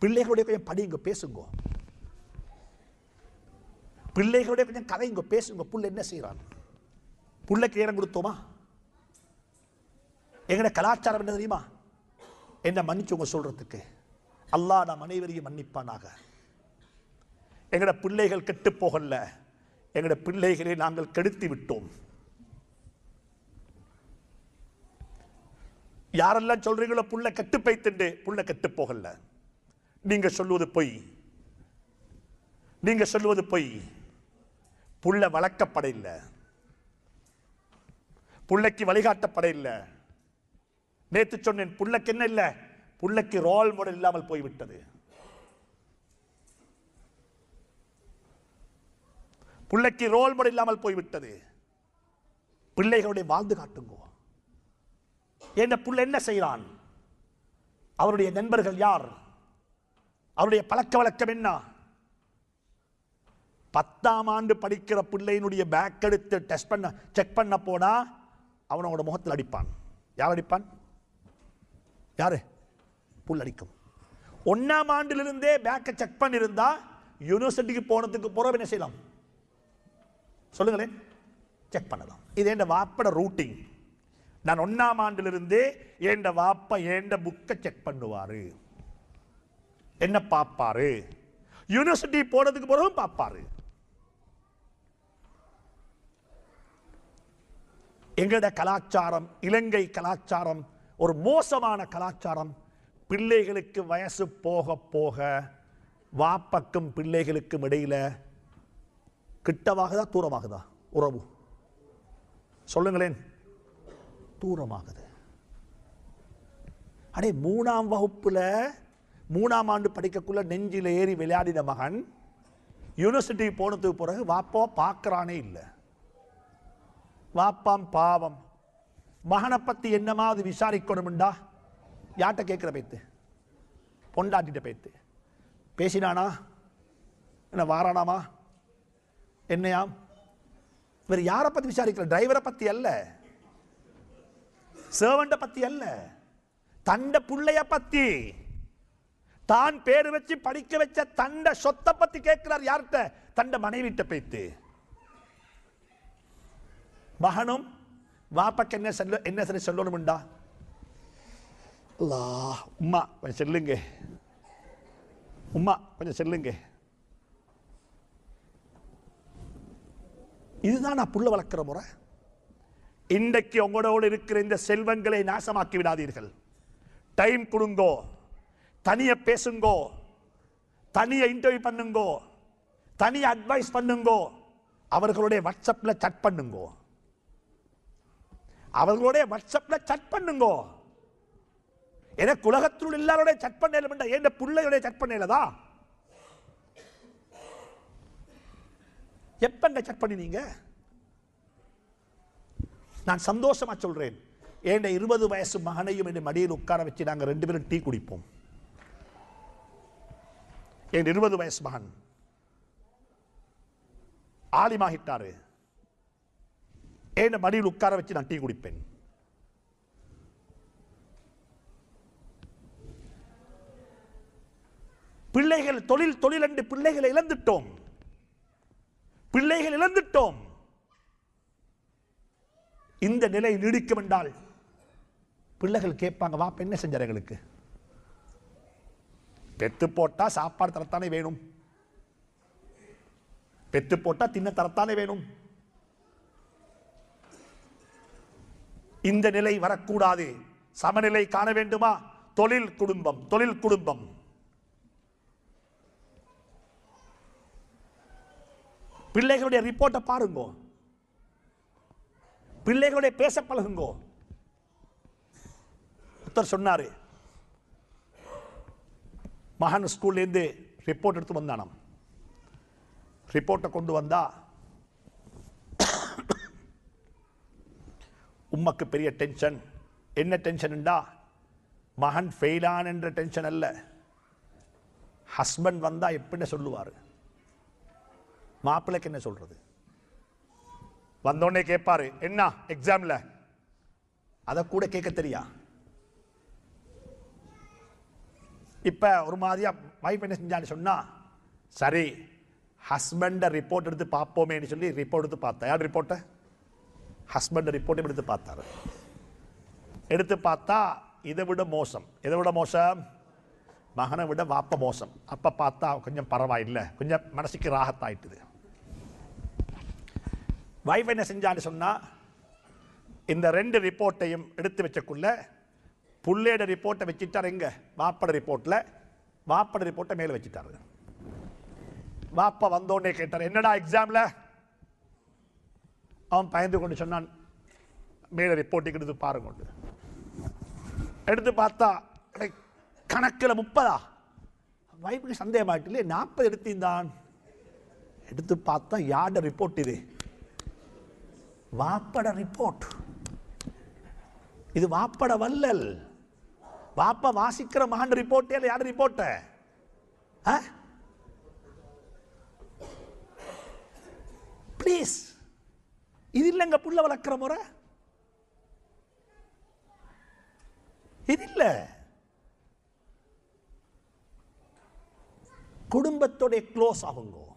பிள்ளைகளுடைய கொஞ்சம் படிங்க பேசுங்க. பிள்ளைகளுடைய கொஞ்சம் கதைங்க பேசுங்க. புள்ள என்ன செய்யறான் புள்ளைக்கு நேரம் கொடுத்தோமா? எங்கட கலாச்சாரம் என்ன தெரியுமா? என்ன மன்னிச்சவங்க சொல்றதுக்கு. அல்லாஹ் நான் அனைவரையும் மன்னிப்பானாக. எங்கட பிள்ளைகள் கெட்டு போகல. எங்கட பிள்ளைகளை நாங்கள் கெடுத்து விட்டோம். யாரெல்லாம் சொல்றீங்களோ புள்ள கெட்டு பைத்துண்டு புள்ள கெட்டு போகல. நீங்க சொல்லுவது பொய். நீங்க சொல்லுவது பொய். புள்ள வளர்க்கப்பட இல்லை. புள்ளைக்கு வழிகாட்டப்பட இல்லை. நேற்று சொன்னேன் புள்ளைக்கு என்ன இல்லை? புள்ளைக்கு ரோல் மாடல் இல்லாமல் போய்விட்டது. பிள்ளைக்கு ரோல் மாடல் இல்லாமல் போய்விட்டது. பிள்ளைகளுடைய வாழ்ந்து காட்டுங்கோ. என்ன புள்ள என்ன செய்கிறான் அவருடைய நண்பர்கள் யார்? அவருடைய பழக்க வழக்கம் என்ன? பத்தாம் ஆண்டு படிக்கிற பிள்ளையினுடைய பேக் எடுத்து டெஸ்ட் பண்ண செக் பண்ண போனா அவனோட முகத்தில் அடிப்பான். யார் அடிப்பான்? யாரு? புல் அடிக்கும். ஒன்னாம் ஆண்டிலிருந்தே பேக்கை செக் பண்ணியிருந்தா யூனிவர்சிட்டிக்கு போனதுக்கு பிறகு என்ன செய்யலாம்? சொல்லுங்களேன். செக் பண்ணலாம். இது என் வாப்பட ரூட்டிங் நான் ஒன்னாம் ஆண்டிலிருந்தே என் வாப்ப என் புக்கை செக் பண்ணுவாரு? என்ன பார்ப்பாரு? யூனிவர்சிட்டி போனதுக்கு பிறகும் பார்ப்பாரு. எங்களோட கலாச்சாரம் இலங்கை கலாச்சாரம் ஒரு மோசமான கலாச்சாரம். பிள்ளைகளுக்கு வயசு போக போக வாப்பக்கும் பிள்ளைகளுக்கும் இடையில கிட்டவாகுதா தூரமாகுதா? உறவு. சொல்லுங்களேன். தூரமாகுது. அடே மூணாம் வகுப்புல மூணாம் ஆண்டு படிக்கக்குள்ள நெஞ்சில் ஏறி விளையாடின மகன் யூனிவர்சிட்டி போனதுக்கு பிறகு வாப்பா பார்க்கறானே இல்லை. வாப்பாம் பாவம். மகனை பத்தி என்னமாவது விசாரிக்கணும்டா. யார்கிட்ட கேட்குற பேத்து? பொண்டாட்டிட்ட பேத்து. பேசினானா? என்ன வாரானாமா? என்னையாம் வேற யாரை பற்றி விசாரிக்கல? டிரைவரை பற்றி அல்ல. சேவண்ட பற்றி அல்ல. தண்ட பிள்ளைய பற்றி தான் பேர் வச்சு படிக்க வச்ச தண்ட சொத்தை பத்தி கேட்கிறார் யார்கிட்ட? தண்ட மனைவிட்ட பேத்து மகனும் வாப்பக்கு என்ன சொல்ல என்ன சரி சொல்லணும்டா? லா உம்மா கொஞ்சம் செல்லுங்க. உம்மா கொஞ்சம் செல்லுங்க. இதுதான் நான் புள்ள வளர்க்குற முறை. இன்றைக்கு உங்களோடு இருக்கிற இந்த செல்வங்களை நாசமாக்கி விடாதீர்கள். டைம் கொடுங்கோ. தனிய பேசுங்கோ. தனிய இன்டர்வியூ பண்ணுங்கோ. தனிய அட்வைஸ் பண்ணுங்கோ. அவர்களுடைய வாட்ஸ்அப்ல சட் பண்ணுங்கோ. அவர்களுடைய வாட்ஸ்அப்ல சட் பண்ணுங்கோ. எனக்கு உலகத்தில் எல்லாருடைய சட் பண்ணல என் பிள்ளையுடைய சட் பண்ணலதா எப்பங்க சட் பண்ணினீங்க? நான் சந்தோஷமா சொல்றேன். என் இருபது வயசு மகனையும் என் மடியில் உட்கார வச்சு நாங்கள் ரெண்டு பேரும் டீ குடிப்போம். என் இருபது வயசு மகன். ஆலிமாகிட்டாரு. ஏன் மடியில் உட்கார வச்சு நான் டீ குடிப்பேன்? பிள்ளைகள் தொழில் தொழில் என்று பிள்ளைகளை இழந்துட்டோம். பிள்ளைகள் இழந்துட்டோம். இந்த நிலை நீடிக்கும் என்றால் பிள்ளைகள் கேட்பாங்க வா என்ன செஞ்சார் எங்களுக்கு? பெத்து போட்டா சாப்பாடு தரத்தானே வேணும். பெத்து போட்டா தின்ன தரத்தானே வேணும். இந்த நிலை வரக்கூடாது. சமநிலை காண வேண்டுமா? தொழில் குடும்பம் தொழில் குடும்பம். பிள்ளைகளுடைய ரிப்போர்ட்டை பாருங்க. பிள்ளைகளுடைய பேச பழகுங்கோ. ஒருத்தர் சொன்னாரு மகன் ஸ்கூல்லேருந்து ரிப்போர்ட் எடுத்து வந்தானாம். ரிப்போர்ட்டை கொண்டு வந்தா உம்மக்கு பெரிய டென்ஷன் என்ன டென்ஷன்டா மகன் ஃபெயிலான் என்ற டென்ஷன் அல்ல. ஹஸ்பண்ட் வந்தால் எப்படின்னு சொல்லுவார். மாப்பிள்ளைக்கு என்ன சொல்கிறது வந்தோடனே கேட்பாரு என்ன எக்ஸாமில் அதை கூட கேட்க தெரியா? இப்போ ஒரு மாதிரியா வைஃப் என்ன செஞ்சான்னு சொன்னால் சரி ஹஸ்பண்டை ரிப்போர்ட் எடுத்து பார்ப்போமேன்னு சொல்லி ரிப்போர்ட் எடுத்து பார்த்தேன் யார் ரிப்போர்ட்டை ஹஸ்பண்டை ரிப்போர்ட்டையும் எடுத்து பார்த்தாரு. எடுத்து பார்த்தா இதை விட மோசம். இதை விட மோசம்? மகனை விட வாப்ப மோசம். அப்போ பார்த்தா கொஞ்சம் பரவாயில்லை. கொஞ்சம் மனசுக்கு ராகத்தாயிட்டுது. வைஃப் என்ன செஞ்சான்னு சொன்னால் இந்த ரெண்டு ரிப்போர்ட்டையும் எடுத்து வச்சக்குள்ளே புள்ளேட ரிப்போர்ட்டை வச்சுட்டார் எங்க? வாப்பட ரிப்போர்ட்ல வாப்பட ரிப்போர்ட்டை மேலே வச்சுட்டாரு. வாப்பா வந்தோடனே கேட்டார் என்னடா எக்ஸாம்ல அவன் பயந்து கொண்டு சொன்னான் மேலே ரிப்போர்ட்டுக்கு எடுத்து பாருங்க எடுத்து பார்த்தா கணக்கில் முப்பதா? வைஃபுக்கு சந்தேகமாயிட்டிலே நாற்பது எடுத்திருந்தான் எடுத்து பார்த்தா யாட ரிப்போர்ட் இது? வாப்பட ரிப்போர்ட் இது வாப்பட வல்லல் பாப்பா வாசிக்கிற மகன் ரிப்போர்ட்டே இல்லை யார் ரிப்போர்ட்ட ப்ளீஸ் இது இல்லைங்க புள்ள வளர்க்குற முறை. இது இல்ல. குடும்பத்தோட க்ளோஸ் ஆகுங்கோ.